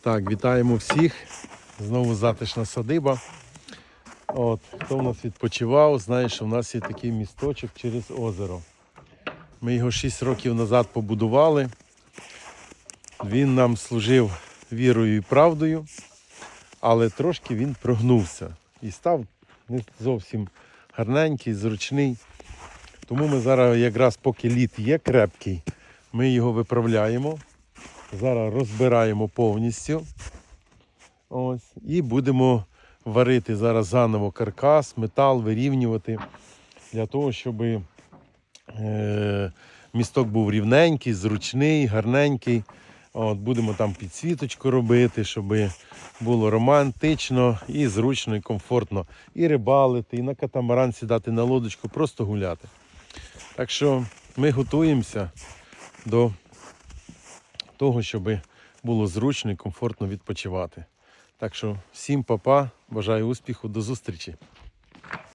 Так, вітаємо всіх. Знову затишна садиба. От, хто в нас відпочивав, знає, що в нас є такий місточок через озеро. Ми його 6 років назад побудували. Він нам служив вірою і правдою, але трошки він прогнувся і став не зовсім гарненький, зручний. Тому ми зараз, якраз поки лід є крепкий, ми його виправляємо. Зараз розбираємо повністю. Ось, і будемо варити зараз заново каркас, метал, вирівнювати для того, щоб е, місток був рівненький, зручний, гарненький. От, будемо там підсвіточку робити, щоб було романтично і зручно, і комфортно. І рибалити, і на катамаран сідати на лодочку, просто гуляти. Так що ми готуємося до того, щоб було зручно і комфортно відпочивати. Так що всім па-па, бажаю успіху, до зустрічі!